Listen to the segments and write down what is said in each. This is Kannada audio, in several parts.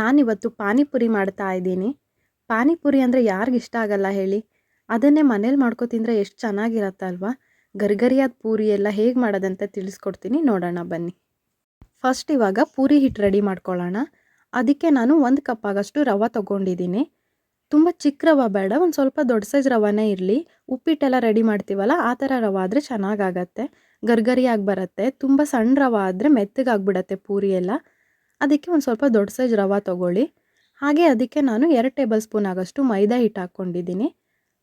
ನಾನಿವತ್ತು ಪಾನಿಪುರಿ ಮಾಡ್ತಾ ಇದ್ದೀನಿ. ಪಾನಿಪುರಿ ಅಂದರೆ ಯಾರಿಗೆ ಇಷ್ಟ ಆಗಲ್ಲ ಹೇಳಿ. ಅದನ್ನೇ ಮನೇಲಿ ಮಾಡ್ಕೊ ತಿಂದರೆ ಎಷ್ಟು ಚೆನ್ನಾಗಿರತ್ತಲ್ವಾ? ಗರ್ಗರಿಯಾದ ಪೂರಿ ಎಲ್ಲ ಹೇಗೆ ಮಾಡೋದಂತ ತಿಳಿಸ್ಕೊಡ್ತೀನಿ. ನೋಡೋಣ ಬನ್ನಿ. ಫಸ್ಟ್ ಇವಾಗ ಪೂರಿ ಹಿಟ್ಟು ರೆಡಿ ಮಾಡ್ಕೊಳ್ಳೋಣ ಅದಕ್ಕೆ ನಾನು ಒಂದು ಕಪ್ ಆಗಷ್ಟು ರವೆ ತೊಗೊಂಡಿದ್ದೀನಿ. ತುಂಬ ಚಿಕ್ಕ ರವೆ ಬೇಡ, ಒಂದು ಸ್ವಲ್ಪ ದೊಡ್ಡ ಸೈಜ್ ರವಾನೇ ಇರಲಿ. ಉಪ್ಪಿಟ್ಟೆಲ್ಲ ರೆಡಿ ಮಾಡ್ತೀವಲ್ಲ, ಆ ಥರ ರವೆ ಆದರೆ ಚೆನ್ನಾಗಾಗತ್ತೆ. ಗರ್ಗರಿಯಾಗಿ ಬರುತ್ತೆ. ತುಂಬ ಸಣ್ಣ ರವೆ ಆದರೆ ಮೆತ್ತಗಾಗ್ಬಿಡತ್ತೆ ಪೂರಿ ಎಲ್ಲ. ಅದಕ್ಕೆ ಒಂದು ಸ್ವಲ್ಪ ದೊಡ್ಡ ಸೈಜ್ ರವೆ ತೊಗೊಳ್ಳಿ. ಹಾಗೆ ಅದಕ್ಕೆ ನಾನು ಎರಡು ಟೇಬಲ್ ಸ್ಪೂನ್ ಆಗೋಷ್ಟು ಮೈದಾ ಹಿಟ್ಟು ಹಾಕ್ಕೊಂಡಿದ್ದೀನಿ.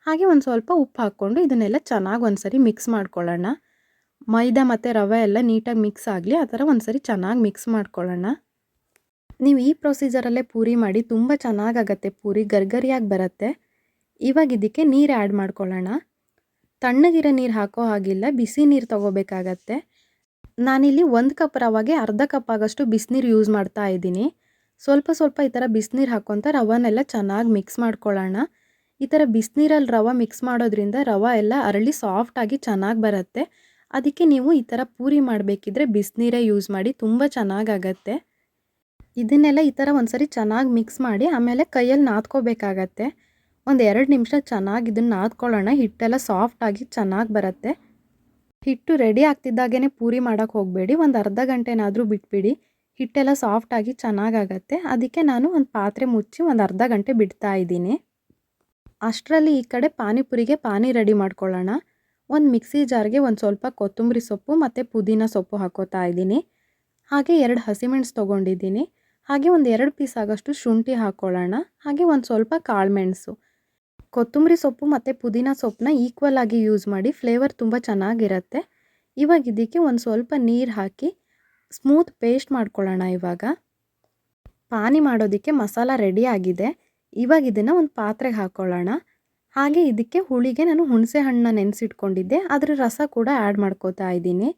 ಹಾಗೆ ಒಂದು ಸ್ವಲ್ಪ ಉಪ್ಪು ಹಾಕ್ಕೊಂಡು ಇದನ್ನೆಲ್ಲ ಚೆನ್ನಾಗಿ ಒಂದು ಸರಿ ಮಿಕ್ಸ್ ಮಾಡ್ಕೊಳ್ಳೋಣ. ಮೈದಾ ಮತ್ತು ರವೆ ಎಲ್ಲ ನೀಟಾಗಿ ಮಿಕ್ಸ್ ಆಗಲಿ, ಆ ಥರ ಒಂದು ಸರಿ ಚೆನ್ನಾಗಿ ಮಿಕ್ಸ್ ಮಾಡ್ಕೊಳ್ಳೋಣ. ನೀವು ಈ ಪ್ರೊಸೀಜರಲ್ಲೇ ಪೂರಿ ಮಾಡಿ ತುಂಬ ಚೆನ್ನಾಗಾಗತ್ತೆ ಪೂರಿ ಗರ್ಗರಿಯಾಗಿ ಬರುತ್ತೆ. ಇವಾಗ ಇದಕ್ಕೆ ನೀರು ಆ್ಯಡ್ ಮಾಡ್ಕೊಳ್ಳೋಣ. ತಣ್ಣಗಿರೋ ನೀರು ಹಾಕೋ ಹಾಗಿಲ್ಲ, ಬಿಸಿ ನೀರು ತೊಗೋಬೇಕಾಗತ್ತೆ. ನಾನಿಲ್ಲಿ ಒಂದು ಕಪ್ ರವಾಗೆ ಅರ್ಧ ಕಪ್ ಆಗೋಷ್ಟು ಬಿಸಿನೀರು ಯೂಸ್ ಮಾಡ್ತಾ ಇದ್ದೀನಿ. ಸ್ವಲ್ಪ ಸ್ವಲ್ಪ ಈ ಥರ ಬಿಸಿನೀರು ಹಾಕ್ಕೊತ ರವನೆಲ್ಲ ಚೆನ್ನಾಗಿ ಮಿಕ್ಸ್ ಮಾಡ್ಕೊಳ್ಳೋಣ. ಈ ಥರ ಬಿಸಿನೀರಲ್ಲಿ ರವ ಮಿಕ್ಸ್ ಮಾಡೋದ್ರಿಂದ ರವೆ ಎಲ್ಲ ಅರಳಿ ಸಾಫ್ಟಾಗಿ ಚೆನ್ನಾಗಿ ಬರುತ್ತೆ. ಅದಕ್ಕೆ ನೀವು ಈ ಥರ ಪೂರಿ ಮಾಡಬೇಕಿದ್ರೆ ಬಿಸಿನೀರೇ ಯೂಸ್ ಮಾಡಿ, ತುಂಬ ಚೆನ್ನಾಗಾಗತ್ತೆ ಇದನ್ನೆಲ್ಲ ಈ ಥರ ಒಂದ್ಸರಿ ಚೆನ್ನಾಗಿ ಮಿಕ್ಸ್ ಮಾಡಿ, ಆಮೇಲೆ ಕೈಯಲ್ಲಿ ನಾದ್ಕೋಬೇಕಾಗತ್ತೆ. ಒಂದು ಎರಡು ನಿಮಿಷ ಚೆನ್ನಾಗಿ ಇದನ್ನು ನಾದ್ಕೊಳ್ಳೋಣ, ಹಿಟ್ಟೆಲ್ಲ ಸಾಫ್ಟಾಗಿ ಚೆನ್ನಾಗಿ ಬರುತ್ತೆ. ಹಿಟ್ಟು ರೆಡಿ ಆಗ್ತಿದ್ದಾಗೇ ಪೂರಿ ಮಾಡೋಕ್ಕೆ ಹೋಗಬೇಡಿ. ಒಂದು ಅರ್ಧ ಗಂಟೆನಾದರೂ ಬಿಟ್ಬಿಡಿ. ಹಿಟ್ಟೆಲ್ಲ ಸಾಫ್ಟಾಗಿ ಚೆನ್ನಾಗಾಗತ್ತೆ. ಅದಕ್ಕೆ ನಾನು ಒಂದು ಪಾತ್ರೆ ಮುಚ್ಚಿ ಒಂದು ಅರ್ಧ ಗಂಟೆ ಬಿಡ್ತಾ ಇದ್ದೀನಿ. ಅಷ್ಟರಲ್ಲಿ ಈ ಕಡೆ ಪಾನಿಪುರಿಗೆ ಪಾನಿ ರೆಡಿ ಮಾಡ್ಕೊಳ್ಳೋಣ. ಒಂದು ಮಿಕ್ಸಿ ಜಾರ್ಗೆ ಒಂದು ಸ್ವಲ್ಪ ಕೊತ್ತಂಬರಿ ಸೊಪ್ಪು ಮತ್ತು ಪುದೀನ ಸೊಪ್ಪು ಹಾಕೋತಾ ಇದ್ದೀನಿ. ಹಾಗೆ ಎರಡು ಹಸಿಮೆಣಸು ತೊಗೊಂಡಿದ್ದೀನಿ. ಹಾಗೆ ಒಂದು ಎರಡು ಪೀಸ್ ಆಗೋಷ್ಟು ಶುಂಠಿ ಹಾಕ್ಕೊಳ್ಳೋಣ ಹಾಗೆ ಒಂದು ಸ್ವಲ್ಪ ಕಾಳುಮೆಣಸು ಕೊತ್ತಂಬರಿ ಸೊಪ್ಪು ಮತ್ತು ಪುದೀನ ಸೊಪ್ಪನ್ನ ಈಕ್ವಲ್ ಆಗಿ ಯೂಸ್ ಮಾಡಿ ಫ್ಲೇವರ್ ತುಂಬ ಚೆನ್ನಾಗಿರುತ್ತೆ. ಇವಾಗ ಇದಕ್ಕೆ ಒಂದು ಸ್ವಲ್ಪ ನೀರು ಹಾಕಿ ಸ್ಮೂತ್ ಪೇಸ್ಟ್ ಮಾಡ್ಕೊಳ್ಳೋಣ ಇವಾಗ. ಪಾನಿ ಮಾಡೋದಕ್ಕೆ ಮಸಾಲ ರೆಡಿ ಆಗಿದೆ. ಇವಾಗ ಇದನ್ನು ಒಂದು ಪಾತ್ರೆಗೆ ಹಾಕ್ಕೊಳ್ಳೋಣ ಹಾಗೆ ಇದಕ್ಕೆ ಹುಳಿಗೆ ನಾನು ಹುಣಸೆ ಹಣ್ಣನ್ನ ನೆನೆಸಿಟ್ಕೊಂಡಿದ್ದೆ. ಅದರ ರಸ ಕೂಡ ಆ್ಯಡ್ ಮಾಡ್ಕೋತಾ ಇದ್ದೀನಿ.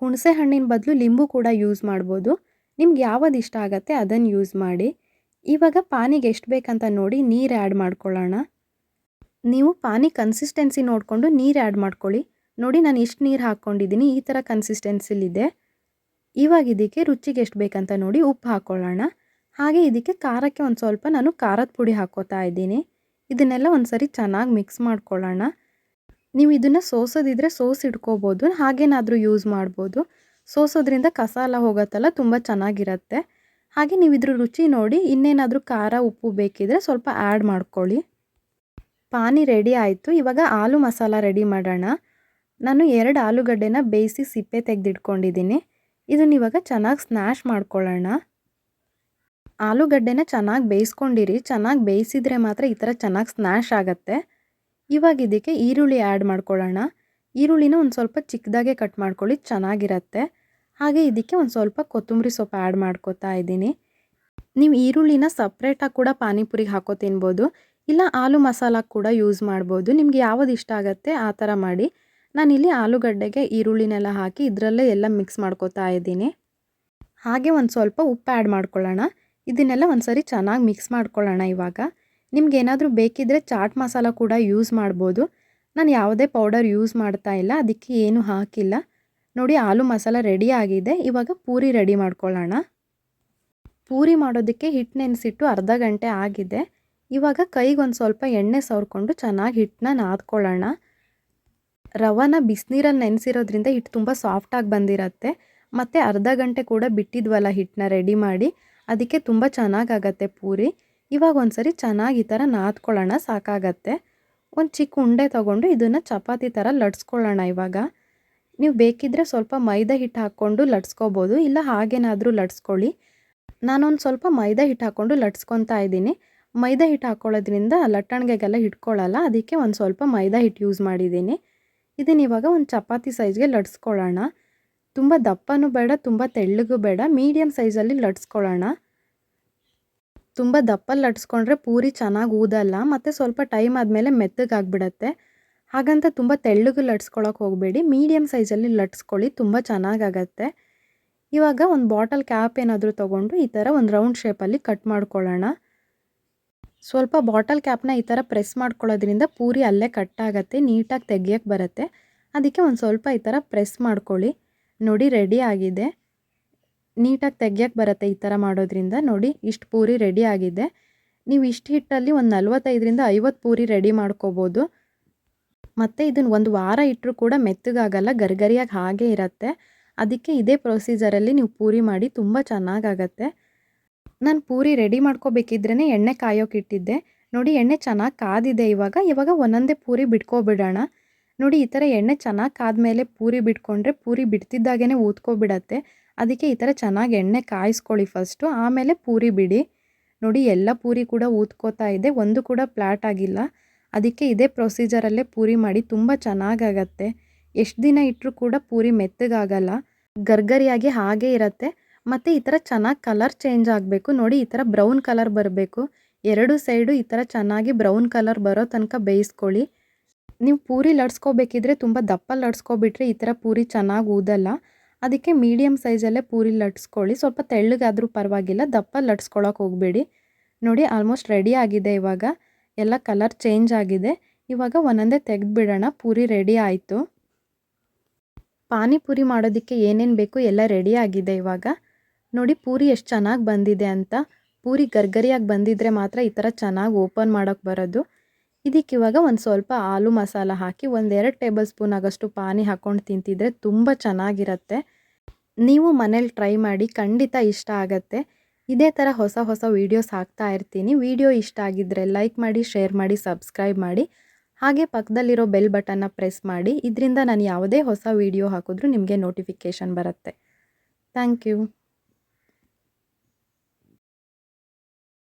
ಹುಣಸೆ ಹಣ್ಣಿನ ಬದಲು ಲಿಂಬು ಕೂಡ ಯೂಸ್ ಮಾಡ್ಬೋದು. ನಿಮ್ಗೆ ಯಾವುದು ಇಷ್ಟ ಆಗುತ್ತೆ ಅದನ್ನು ಯೂಸ್ ಮಾಡಿ. ಇವಾಗ ಪಾನಿಗೆ ಎಷ್ಟು ಬೇಕಂತ ನೋಡಿ ನೀರು ಆ್ಯಡ್ ಮಾಡ್ಕೊಳ್ಳೋಣ. ನೀವು ಪಾನಿ ಕನ್ಸಿಸ್ಟೆನ್ಸಿ ನೋಡಿಕೊಂಡು ನೀರು ಆ್ಯಡ್ ಮಾಡ್ಕೊಳ್ಳಿ. ನೋಡಿ ನಾನು ಇಷ್ಟು ನೀರು ಹಾಕ್ಕೊಂಡಿದ್ದೀನಿ, ಈ ಥರ ಕನ್ಸಿಸ್ಟೆನ್ಸಿಲಿದೆ ಇವಾಗ ಇದಕ್ಕೆ ರುಚಿಗೆ ಎಷ್ಟು ಬೇಕಂತ ನೋಡಿ ಉಪ್ಪು ಹಾಕ್ಕೊಳ್ಳೋಣ ಹಾಗೆ ಇದಕ್ಕೆ ಖಾರಕ್ಕೆ ಒಂದು ಸ್ವಲ್ಪ ನಾನು ಖಾರದ ಪುಡಿ ಹಾಕ್ಕೋತಾ ಇದ್ದೀನಿ. ಇದನ್ನೆಲ್ಲ ಒಂದು ಸರಿ ಚೆನ್ನಾಗಿ ಮಿಕ್ಸ್ ಮಾಡ್ಕೊಳ್ಳೋಣ. ನೀವು ಇದನ್ನು ಸೋಸೋದಿದ್ರೆ ಸೋಸ್ ಇಟ್ಕೋಬೋದು, ಹಾಗೇನಾದರೂ ಯೂಸ್ ಮಾಡ್ಬೋದು. ಸೋಸೋದ್ರಿಂದ ಕಸ ಎಲ್ಲ ಹೋಗತ್ತಲ್ಲ, ತುಂಬ ಚೆನ್ನಾಗಿರುತ್ತೆ. ಹಾಗೆ ನೀವು ಇದ್ರ ರುಚಿ ನೋಡಿ, ಇನ್ನೇನಾದರೂ ಖಾರ, ಉಪ್ಪು ಬೇಕಿದ್ರೆ ಸ್ವಲ್ಪ ಆ್ಯಡ್ ಮಾಡ್ಕೊಳ್ಳಿ. ಪಾನಿ ರೆಡಿ ಆಯಿತು. ಇವಾಗ ಆಲೂ ಮಸಾಲ ರೆಡಿ ಮಾಡೋಣ. ನಾನು ಎರಡು ಆಲೂಗಡ್ಡೆನ ಬೇಯಿಸಿ ಸಿಪ್ಪೆ ತೆಗೆದಿಟ್ಕೊಂಡಿದ್ದೀನಿ. ಇದನ್ನ ಇವಾಗ ಚೆನ್ನಾಗಿ ಸ್ನ್ಯಾಶ್ ಮಾಡ್ಕೊಳ್ಳೋಣ. ಆಲೂಗಡ್ಡೆನ ಚೆನ್ನಾಗಿ ಬೇಯಿಸ್ಕೊಂಡಿರಿ. ಚೆನ್ನಾಗಿ ಬೇಯಿಸಿದರೆ ಮಾತ್ರ ಈ ಥರ ಚೆನ್ನಾಗಿ ಸ್ನ್ಯಾಶ್ ಆಗುತ್ತೆ. ಇವಾಗ ಇದಕ್ಕೆ ಈರುಳ್ಳಿ ಆ್ಯಡ್ ಮಾಡ್ಕೊಳ್ಳೋಣ. ಈರುಳ್ಳಿನ ಒಂದು ಸ್ವಲ್ಪ ಚಿಕ್ಕದಾಗೆ ಕಟ್ ಮಾಡ್ಕೊಳ್ಳಿ. ಚೆನ್ನಾಗಿರತ್ತೆ. ಹಾಗೆ ಇದಕ್ಕೆ ಒಂದು ಸ್ವಲ್ಪ ಕೊತ್ತಂಬರಿ ಸೊಪ್ಪು ಆ್ಯಡ್ ಮಾಡ್ಕೋತಾ ಇದ್ದೀನಿ. ನೀವು ಈರುಳ್ಳಿನ ಸಪ್ರೇಟಾಗಿ ಕೂಡ ಪಾನಿಪುರಿಗೆ ಹಾಕೋ ತಿನ್ಬೋದು. ಇಲ್ಲ ಆಲೂ ಮಸಾಲ ಕೂಡ ಯೂಸ್ ಮಾಡ್ಬೋದು. ನಿಮ್ಗೆ ಯಾವ್ದು ಇಷ್ಟ ಆಗುತ್ತೆ ಆ ಥರ ಮಾಡಿ. ನಾನಿಲ್ಲಿ ಆಲೂಗಡ್ಡೆಗೆ ಈರುಳ್ಳಿನೆಲ್ಲ ಹಾಕಿ ಇದರಲ್ಲೇ ಎಲ್ಲ ಮಿಕ್ಸ್ ಮಾಡ್ಕೋತಾ ಇದ್ದೀನಿ. ಹಾಗೆ ಒಂದು ಸ್ವಲ್ಪ ಉಪ್ಪು ಆ್ಯಡ್ ಮಾಡ್ಕೊಳ್ಳೋಣ. ಇದನ್ನೆಲ್ಲ ಒಂದು ಸರಿ ಚೆನ್ನಾಗಿ ಮಿಕ್ಸ್ ಮಾಡ್ಕೊಳ್ಳೋಣ ಇವಾಗ. ನಿಮ್ಗೆ ಏನಾದರೂ ಬೇಕಿದ್ದರೆ ಚಾಟ್ ಮಸಾಲ ಕೂಡ ಯೂಸ್ ಮಾಡ್ಬೋದು. ನಾನು ಯಾವುದೇ ಪೌಡರ್ ಯೂಸ್ ಮಾಡ್ತಾ ಇಲ್ಲ. ಅದಕ್ಕೆ ಏನು ಹಾಕಿಲ್ಲ. ನೋಡಿ ಆಲೂ ಮಸಾಲ ರೆಡಿ ಆಗಿದೆ. ಇವಾಗ ಪೂರಿ ರೆಡಿ ಮಾಡ್ಕೊಳ್ಳೋಣ. ಪೂರಿ ಮಾಡೋದಕ್ಕೆ ಹಿಟ್ಟು ನೆನೆಸಿಟ್ಟು ಅರ್ಧ ಗಂಟೆ ಆಗಿದೆ. ಇವಾಗ ಕೈಗೊಂದು ಸ್ವಲ್ಪ ಎಣ್ಣೆ ಸವರ್ಕೊಂಡು ಚೆನ್ನಾಗಿ ಹಿಟ್ಟನ್ನ ನಾದ್ಕೊಳ್ಳೋಣ. ರವನ ಬಿಸಿನೀರಲ್ಲಿ ನೆನೆಸಿರೋದ್ರಿಂದ ಹಿಟ್ಟು ತುಂಬ ಸಾಫ್ಟಾಗಿ ಬಂದಿರತ್ತೆ. ಮತ್ತು ಅರ್ಧ ಗಂಟೆ ಕೂಡ ಬಿಟ್ಟಿದ್ವಲ್ಲ ಹಿಟ್ಟನ್ನ ರೆಡಿ ಮಾಡಿ. ಅದಕ್ಕೆ ತುಂಬ ಚೆನ್ನಾಗಾಗತ್ತೆ ಪೂರಿ. ಇವಾಗ ಒಂದು ಸರಿ ಚೆನ್ನಾಗಿ ಈ ಥರ ನಾದ್ಕೊಳ್ಳೋಣ, ಸಾಕಾಗತ್ತೆ. ಒಂದು ಚಿಕ್ಕ ಉಂಡೆ ತೊಗೊಂಡು ಇದನ್ನು ಚಪಾತಿ ಥರ ಲಟ್ಸ್ಕೊಳ್ಳೋಣ ಇವಾಗ. ನೀವು ಬೇಕಿದ್ದರೆ ಸ್ವಲ್ಪ ಮೈದಾ ಹಿಟ್ಟು ಹಾಕ್ಕೊಂಡು ಲಟ್ಸ್ಕೋಬೋದು, ಇಲ್ಲ ಹಾಗೇನಾದರೂ ಲಟ್ಸ್ಕೊಳ್ಳಿ. ನಾನೊಂದು ಸ್ವಲ್ಪ ಮೈದಾ ಹಿಟ್ಟು ಹಾಕ್ಕೊಂಡು ಲಟ್ಸ್ಕೊತಾ ಇದ್ದೀನಿ. ಮೈದಾ ಹಿಟ್ಟು ಹಾಕ್ಕೊಳ್ಳೋದ್ರಿಂದ ಲಟ್ಟಣಿಗೆಗೆಲ್ಲ ಹಿಡ್ಕೊಳ್ಳಲ್ಲ, ಅದಕ್ಕೆ ಒಂದು ಸ್ವಲ್ಪ ಮೈದಾ ಹಿಟ್ಟು ಯೂಸ್ ಮಾಡಿದ್ದೀನಿ. ಇದನ್ನ ಇವಾಗ ಒಂದು ಚಪಾತಿ ಸೈಜ್ಗೆ ಲಟ್ಸ್ಕೊಳ್ಳೋಣ. ತುಂಬ ದಪ್ಪನೂ ಬೇಡ, ತುಂಬ ತೆಳ್ಳಗೂ ಬೇಡ ಮೀಡಿಯಮ್ ಸೈಜಲ್ಲಿ ಲಟ್ಸ್ಕೊಳ್ಳೋಣ. ತುಂಬ ದಪ್ಪಲ್ಲಿ ಲಟ್ಸ್ಕೊಂಡ್ರೆ ಪೂರಿ ಚೆನ್ನಾಗಿ ಊದಲ್ಲ, ಮತ್ತು ಸ್ವಲ್ಪ ಟೈಮ್ ಆದಮೇಲೆ ಮೆತ್ತಗಾಗ್ಬಿಡತ್ತೆ. ಹಾಗಂತ ತುಂಬ ತೆಳ್ಳಗೆ ಲಟ್ಸ್ಕೊಳಕ್ಕೆ ಹೋಗಬೇಡಿ. ಮೀಡಿಯಮ್ ಸೈಜಲ್ಲಿ ಲಟ್ಸ್ಕೊಳ್ಳಿ, ತುಂಬ ಚೆನ್ನಾಗಾಗತ್ತೆ. ಇವಾಗ ಒಂದು ಬಾಟಲ್ ಕ್ಯಾಪ್ ಏನಾದರೂ ತೊಗೊಂಡು ಈ ಥರ ಒಂದು ರೌಂಡ್ ಶೇಪಲ್ಲಿ ಕಟ್ ಮಾಡ್ಕೊಳ್ಳೋಣ. ಸ್ವಲ್ಪ ಬಾಟಲ್ ಕ್ಯಾಪ್ನ ಈ ಥರ ಪ್ರೆಸ್ ಮಾಡ್ಕೊಳ್ಳೋದ್ರಿಂದ ಪೂರಿ ಅಲ್ಲೇ ಕಟ್ ಆಗುತ್ತೆ ನೀಟಾಗಿ ತೆಗಿಯೋಕ್ಕೆ ಬರುತ್ತೆ. ಅದಕ್ಕೆ ಒಂದು ಸ್ವಲ್ಪ ಈ ಥರ ಪ್ರೆಸ್ ಮಾಡ್ಕೊಳ್ಳಿ. ನೋಡಿ ರೆಡಿ ಆಗಿದೆ. ನೀಟಾಗಿ ತೆಗಿಯೋಕ್ಕೆ ಬರುತ್ತೆ ಈ ಥರ ಮಾಡೋದ್ರಿಂದ. ನೋಡಿ ಇಷ್ಟು ಪೂರಿ ರೆಡಿ ಆಗಿದೆ. ನೀವು ಇಷ್ಟು ಹಿಟ್ಟಲ್ಲಿ ಒಂದು ನಲ್ವತ್ತೈದರಿಂದ ಐವತ್ತು ಪೂರಿ ರೆಡಿ ಮಾಡ್ಕೋಬೋದು. ಮತ್ತು ಇದನ್ನು ಒಂದು ವಾರ ಇಟ್ಟರೂ ಕೂಡ ಮೆತ್ತಗಾಗಲ್ಲ, ಗರಿಗರಿಯಾಗಿ ಹಾಗೆ ಇರುತ್ತೆ. ಅದಕ್ಕೆ ಇದೇ ಪ್ರೊಸೀಜರಲ್ಲಿ ನೀವು ಪೂರಿ ಮಾಡಿ ತುಂಬ ಚೆನ್ನಾಗಾಗತ್ತೆ. ನಾನು ಪೂರಿ ರೆಡಿ ಮಾಡ್ಕೋಬೇಕಿದ್ರೇ ಎಣ್ಣೆ ಕಾಯೋಕೆ ಇಟ್ಟಿದ್ದೆ. ನೋಡಿ ಎಣ್ಣೆ ಚೆನ್ನಾಗಿ ಕಾದಿದೆ ಇವಾಗ. ಇವಾಗ ಒಂದೊಂದೇ ಪೂರಿ ಬಿಟ್ಕೊಬಿಡೋಣ. ನೋಡಿ ಈ ಥರ ಎಣ್ಣೆ ಚೆನ್ನಾಗಿ ಕಾದ್ಮೇಲೆ ಪೂರಿ ಬಿಟ್ಕೊಂಡ್ರೆ ಪೂರಿ ಬಿಡ್ತಿದ್ದಾಗೇ ಊದ್ಕೊಬಿಡತ್ತೆ. ಅದಕ್ಕೆ ಈ ಥರ ಚೆನ್ನಾಗಿ ಎಣ್ಣೆ ಕಾಯಿಸ್ಕೊಳ್ಳಿ ಫಸ್ಟು ಆಮೇಲೆ ಪೂರಿ ಬಿಡಿ. ನೋಡಿ ಎಲ್ಲ ಪೂರಿ ಕೂಡ ಊದ್ಕೋತಾ ಇದೆ. ಒಂದು ಕೂಡ ಪ್ಲಾಟ್ ಆಗಿಲ್ಲ. ಅದಕ್ಕೆ ಇದೇ ಪ್ರೊಸೀಜರಲ್ಲೇ ಪೂರಿ ಮಾಡಿ ತುಂಬ ಚೆನ್ನಾಗಾಗತ್ತೆ. ಎಷ್ಟು ದಿನ ಇಟ್ಟರೂ ಕೂಡ ಪೂರಿ ಮೆತ್ತಗಾಗಲ್ಲ, ಗರ್ಗರಿಯಾಗಿ ಹಾಗೇ ಇರತ್ತೆ. ಮತ್ತು ಈ ಥರ ಚೆನ್ನಾಗಿ ಕಲರ್ ಚೇಂಜ್ ಆಗಬೇಕು. ನೋಡಿ ಈ ಥರ ಬ್ರೌನ್ ಕಲರ್ ಬರಬೇಕು. ಎರಡು ಸೈಡು ಈ ಥರ ಚೆನ್ನಾಗಿ ಬ್ರೌನ್ ಕಲರ್ ಬರೋ ತನಕ ಬೇಯಿಸ್ಕೊಳ್ಳಿ. ನೀವು ಪೂರಿ ಲಟ್ಸ್ಕೋಬೇಕಿದ್ರೆ ತುಂಬ ದಪ್ಪ ಲಟ್ಸ್ಕೊಬಿಟ್ರೆ ಈ ಥರ ಪೂರಿ ಚೆನ್ನಾಗಿ ಊದಲ್ಲ. ಅದಕ್ಕೆ ಮೀಡಿಯಮ್ ಸೈಜಲ್ಲೇ ಪೂರಿ ಲಟ್ಸ್ಕೊಳ್ಳಿ. ಸ್ವಲ್ಪ ತೆಳ್ಳಗಾದರೂ ಪರವಾಗಿಲ್ಲ ದಪ್ಪ ಲಟ್ಸ್ಕೊಳಕ್ಕೆ ಹೋಗಬೇಡಿ. ನೋಡಿ ಆಲ್ಮೋಸ್ಟ್ ರೆಡಿ ಆಗಿದೆ ಇವಾಗ. ಎಲ್ಲ ಕಲರ್ ಚೇಂಜ್ ಆಗಿದೆ. ಇವಾಗ ಒಂದೊಂದೇ ತೆಗೆದುಬಿಡೋಣ. ಪೂರಿ ರೆಡಿ ಆಯಿತು. ಪಾನಿಪುರಿ ಮಾಡೋದಕ್ಕೆ ಏನೇನು ಬೇಕು ಎಲ್ಲ ರೆಡಿ ಆಗಿದೆ ಇವಾಗ. ನೋಡಿ, ಪೂರಿ ಎಷ್ಟು ಚೆನ್ನಾಗಿ ಬಂದಿದೆ ಅಂತ. ಪೂರಿ ಗರ್ಗರಿಯಾಗಿ ಬಂದಿದ್ದರೆ ಮಾತ್ರ ಈ ಥರ ಚೆನ್ನಾಗಿ ಓಪನ್ ಮಾಡೋಕ್ಕೆ ಬರೋದು. ಇದಕ್ಕೆ ಇವಾಗ ಒಂದು ಸ್ವಲ್ಪ ಆಲೂ ಮಸಾಲ ಹಾಕಿ ಒಂದೆರಡು ಟೇಬಲ್ ಸ್ಪೂನ್ ಆಗೋಷ್ಟು ಪಾನಿ ಹಾಕ್ಕೊಂಡು ತಿಂತಿದ್ರೆ ತುಂಬ ಚೆನ್ನಾಗಿರುತ್ತೆ. ನೀವು ಮನೇಲಿ ಟ್ರೈ ಮಾಡಿ ಖಂಡಿತ ಇಷ್ಟ ಆಗುತ್ತೆ. ಇದೇ ಥರ ಹೊಸ ಹೊಸ ವೀಡಿಯೋಸ್ ಹಾಕ್ತಾ ಇರ್ತೀನಿ. ವಿಡಿಯೋ ಇಷ್ಟ ಆಗಿದ್ದರೆ ಲೈಕ್ ಮಾಡಿ ಶೇರ್ ಮಾಡಿ ಸಬ್ಸ್ಕ್ರೈಬ್ ಮಾಡಿ. ಹಾಗೆ ಪಕ್ಕದಲ್ಲಿರೋ ಬೆಲ್ ಬಟನ್ನ ಪ್ರೆಸ್ ಮಾಡಿ. ಇದರಿಂದ ನಾನು ಯಾವುದೇ ಹೊಸ ವೀಡಿಯೋ ಹಾಕಿದ್ರೂ ನಿಮಗೆ ನೋಟಿಫಿಕೇಷನ್ ಬರುತ್ತೆ. Thank you